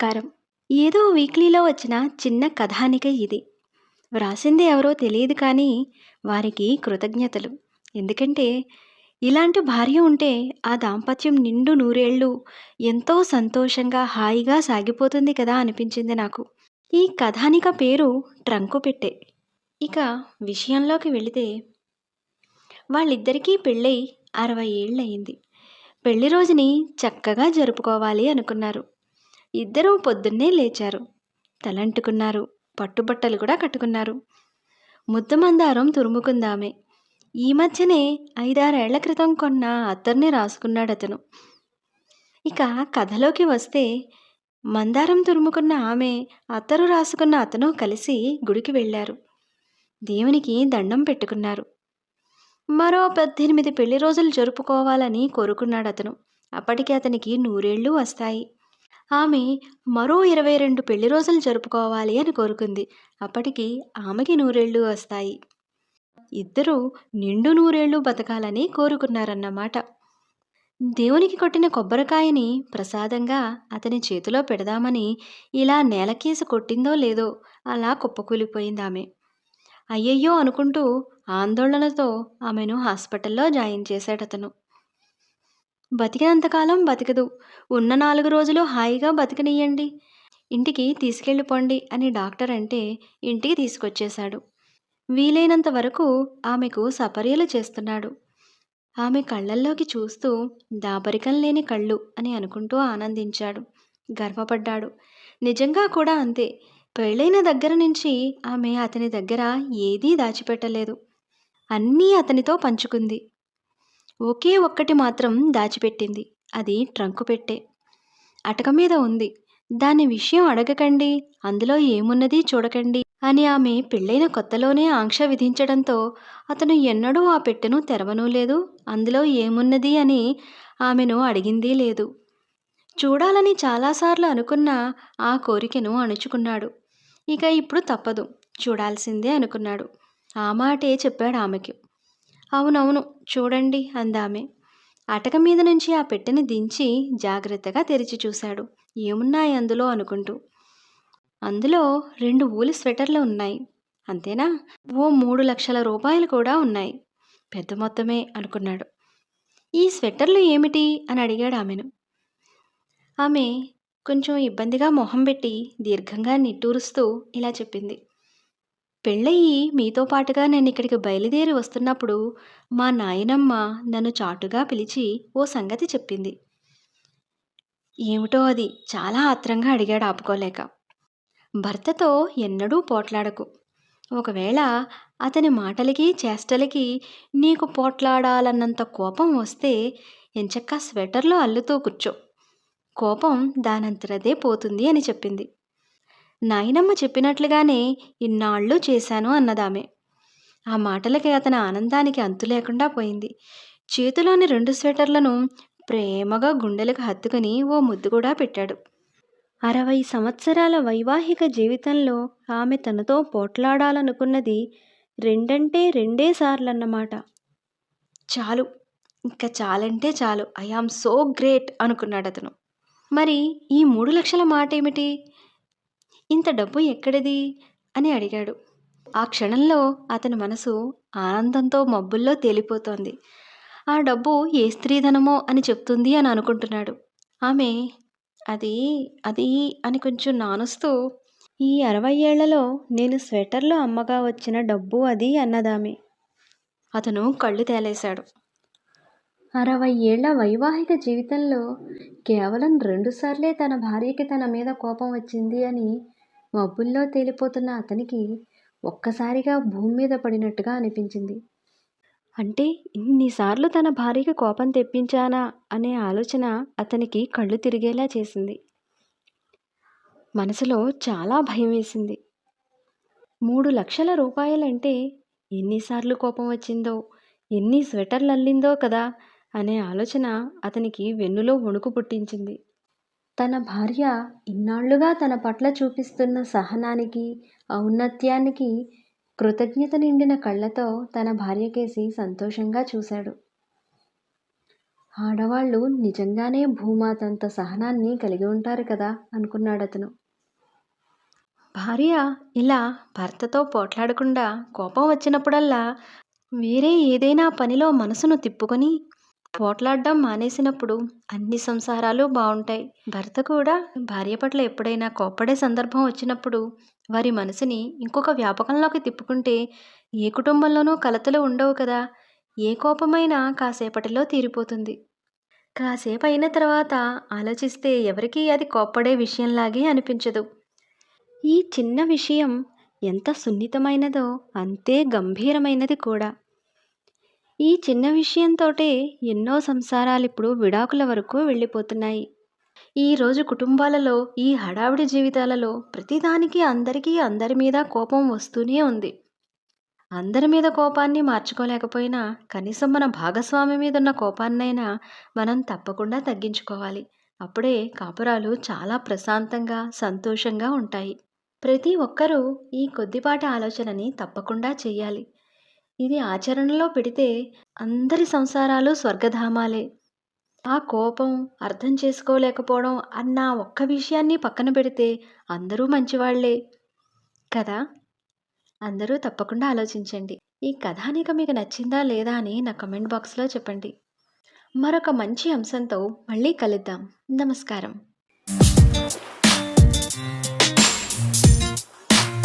నమస్కారం. ఏదో వీక్లీలో వచ్చిన చిన్న కథానిక ఇది. వ్రాసింది ఎవరో తెలియదు కానీ వారికి కృతజ్ఞతలు. ఎందుకంటే ఇలాంటి భార్య ఉంటే ఆ దాంపత్యం నిండు నూరేళ్ళు ఎంతో సంతోషంగా హాయిగా సాగిపోతుంది కదా అనిపించింది నాకు. ఈ కథానిక పేరు ట్రంకు పెట్టే. ఇక విషయంలోకి వెళితే వాళ్ళిద్దరికీ పెళ్ళై అరవై ఏళ్ళయింది. పెళ్ళి రోజుని చక్కగా జరుపుకోవాలి అనుకున్నారు. ఇద్దరూ పొద్దున్నే లేచారు. తలంటుకున్నారు. పట్టుబట్టలు కూడా కట్టుకున్నారు. ముద్దమందారం తురుముకుందామే. ఈ మధ్యనే ఐదారేళ్ళ క్రితం కొన్న అత్తర్ని రాసుకున్నాడు అతను ఇక కథలోకి వస్తే మందారం తురుముకున్న ఆమె అత్తరు రాసుకున్న అతను కలిసి గుడికి వెళ్ళారు. దేవునికి దండం పెట్టుకున్నారు. మరో పద్దెనిమిది పెళ్ళి రోజులు జరుపుకోవాలని కోరుకున్నాడు అతను అప్పటికి అతనికి నూరేళ్ళు వస్తాయి. ఆమె మరో ఇరవై రెండు పెళ్ళి రోజులు జరుపుకోవాలి అని కోరుకుంది. అప్పటికి ఆమెకి నూరేళ్ళు వస్తాయి. ఇద్దరూ నిండు నూరేళ్ళు బతకాలని కోరుకున్నారన్నమాట. దేవునికి కొట్టిన కొబ్బరికాయని ప్రసాదంగా అతని చేతిలో పెడదామని ఇలా నేలకేసి కొట్టిందో లేదో అలా కుప్పకూలిపోయింది ఆమె. అయ్యయ్యో అనుకుంటూ ఆందోళనతో ఆమెను హాస్పిటల్లో జాయిన్ చేశాడతను. బతికినంతకాలం బతికదు. ఉన్న నాలుగు రోజులు హాయిగా బతికనియ్యండి ఇంటికి తీసుకెళ్ళిపోండి అని డాక్టర్ అంటే ఇంటికి తీసుకొచ్చేశాడు. వీలైనంత వరకు ఆమెకు సపర్యలు చేస్తున్నాడు. ఆమె కళ్ళల్లోకి చూస్తూ దాపరికం లేని కళ్ళు అని అనుకుంటూ ఆనందించాడు. గర్వపడ్డాడు. నిజంగా కూడా అంతే. పెళ్ళైన దగ్గర నుంచి ఆమె అతని దగ్గర ఏదీ దాచిపెట్టలేదు. అన్నీ అతనితో పంచుకుంది. ఒకే ఒక్కటి మాత్రం దాచిపెట్టింది. అది ట్రంకు పెట్టే. అటక మీద ఉంది. దాని విషయం అడగకండి. అందులో ఏమున్నది చూడకండి అని ఆమె పెళ్ళైన కొత్తలోనే ఆంక్ష విధించడంతో అతను ఎన్నడూ ఆ పెట్టెను తెరవనూ లేదు. అందులో ఏమున్నది అని ఆమెను అడిగిందీ లేదు. చూడాలని చాలాసార్లు అనుకున్న ఆ కోరికను అణుచుకున్నాడు. ఇక ఇప్పుడు తప్పదు. చూడాల్సిందే అనుకున్నాడు. ఆ మాటే చెప్పాడు ఆమెకి. అవునవును చూడండి అందామె. అటక మీద నుంచి ఆ పెట్టెని దించి జాగ్రత్తగా తెరిచి చూశాడు. ఏమున్నాయి అందులో అనుకుంటూ. అందులో రెండు ఊలి స్వెటర్లు ఉన్నాయి. అంతేనా? ఓ మూడు లక్షల రూపాయలు కూడా ఉన్నాయి. పెద్ద మొత్తమే అనుకున్నాడు. ఈ స్వెటర్లు ఏమిటి? అని అడిగాడు ఆమెను. ఆమె కొంచెం ఇబ్బందిగా మొహం పెట్టి దీర్ఘంగా నిట్టూరుస్తూ ఇలా చెప్పింది. పెళ్ళయి మీతో పాటుగా నేను ఇక్కడికి బయలుదేరి వస్తున్నప్పుడు మా నాయనమ్మ నన్ను చాటుగా పిలిచి ఓ సంగతి చెప్పింది. ఏమిటో అది చాలా ఆత్రంగా అడిగాడు ఆపుకోలేక. భర్తతో ఎన్నడూ పోట్లాడకు. ఒకవేళ అతని మాటలకి చేష్టలకి నీకు పోట్లాడాలన్నంత కోపం వస్తే ఎంచక్క స్వెటర్లో అల్లుతూ కూర్చో. కోపం దానంతరదే పోతుంది అని చెప్పింది. నాయనమ్మ చెప్పినట్లుగానే ఇన్నాళ్ళు చేశాను అన్నదామె. ఆ మాటలకి అతని ఆనందానికి అంతు లేకుండా పోయింది. చేతిలోని రెండు స్వెటర్లను ప్రేమగా గుండెలకు హత్తుకుని ఓ ముద్దు కూడా పెట్టాడు. అరవై సంవత్సరాల వైవాహిక జీవితంలో ఆమె తనతో పోట్లాడాలనుకున్నది రెండంటే రెండే సార్లన్నమాట. చాలు ఇంకా చాలంటే చాలు. ఐ ఆమ్ సో గ్రేట్ అనుకున్నాడు అతను మరి ఈ మూడు లక్షల మాట ఏమిటి ఇంత డబ్బు ఎక్కడిది? అని అడిగాడు. ఆ క్షణంలో అతని మనసు ఆనందంతో మబ్బుల్లో తేలిపోతోంది. ఆ డబ్బు ఏ స్త్రీధనమో అని చెప్తుంది అని అనుకుంటున్నాడు. ఆమె అది అది అని కొంచెం నానుస్తూ ఈ అరవై ఏళ్ళలో నేను స్వెటర్లో అమ్మగా వచ్చిన డబ్బు అది అన్నదామె. అతను కళ్ళు తేలేశాడు. అరవై ఏళ్ళ వైవాహిక జీవితంలో కేవలం రెండుసార్లే తన భార్యకి తన మీద కోపం వచ్చింది అని మబ్బుల్లో తేలిపోతున్న అతనికి ఒక్కసారిగా భూమి మీద పడినట్టుగా అనిపించింది. అంటే ఇన్నిసార్లు తన భార్యకి కోపం తెప్పించానా అనే ఆలోచన అతనికి కళ్ళు తిరిగేలా చేసింది. మనసులో చాలా భయం వేసింది. మూడు లక్షల రూపాయలంటే ఎన్నిసార్లు కోపం వచ్చిందో ఎన్ని స్వెటర్లు అల్లిందో కదా అనే ఆలోచన అతనికి వెన్నులో వణుకు పుట్టించింది. తన భార్య ఇన్నాళ్ళుగా తన పట్ల చూపిస్తున్న సహనానికి ఔన్నత్యానికి కృతజ్ఞత నిండిన కళ్ళతో తన భార్యకేసి సంతోషంగా చూశాడు ఆడవాళ్ళు నిజంగానే భూమాతంత సహనాన్ని కలిగి ఉంటారు కదా అనుకున్నాడతను. భార్య ఇలా భర్తతో పోట్లాడకుండా కోపం వచ్చినప్పుడల్లా వేరే ఏదైనా పనిలో మనసును తిప్పుకొని పోట్లాడడం మానేసినప్పుడు అన్ని సంసారాలు బాగుంటాయి భర్త కూడా భార్య పట్ల ఎప్పుడైనా కోప్పడే సందర్భం వచ్చినప్పుడు వారి మనసుని ఇంకొక వ్యాపకంలోకి తిప్పుకుంటే ఏ కుటుంబంలోనూ కలతలు ఉండవు కదా! ఏ కోపమైనా కాసేపటిలో తీరిపోతుంది. కాసేపు అయిన తర్వాత ఆలోచిస్తే ఎవరికీ అది కోప్పడే విషయంలాగే అనిపించదు. ఈ చిన్న విషయం ఎంత సున్నితమైనదో అంతే గంభీరమైనది కూడా. ఈ చిన్న విషయంతోటే ఎన్నో సంసారాలు ఇప్పుడు విడాకుల వరకు వెళ్ళిపోతున్నాయి. ఈరోజు కుటుంబాలలో ఈ హడావిడి జీవితాలలో ప్రతిదానికి అందరికీ అందరి మీద కోపం వస్తూనే ఉంది. అందరి మీద కోపాన్ని మార్చుకోలేకపోయినా కనీసం మన భాగస్వామి మీద ఉన్న కోపాన్నైనా మనం తప్పకుండా తగ్గించుకోవాలి. అప్పుడే కాపురాలు చాలా ప్రశాంతంగా, సంతోషంగా ఉంటాయి. ప్రతి ఒక్కరూ ఈ కొద్దిపాటి ఆలోచనని తప్పకుండా చేయాలి ఇది ఆచరణలో పెడితే అందరి సంసారాలు స్వర్గధామాలే. ఆ కోపం, అర్థం చేసుకోలేకపోవడం అన్న ఒక్క విషయాన్ని పక్కన పెడితే అందరూ మంచివాళ్ళే కదా! అందరూ తప్పకుండా ఆలోచించండి. ఈ కథానిక మీకు నచ్చిందా లేదా అని నా కమెంట్ బాక్స్‌లో చెప్పండి. మరొక మంచి అంశంతో మళ్ళీ కలుద్దాం. నమస్కారం.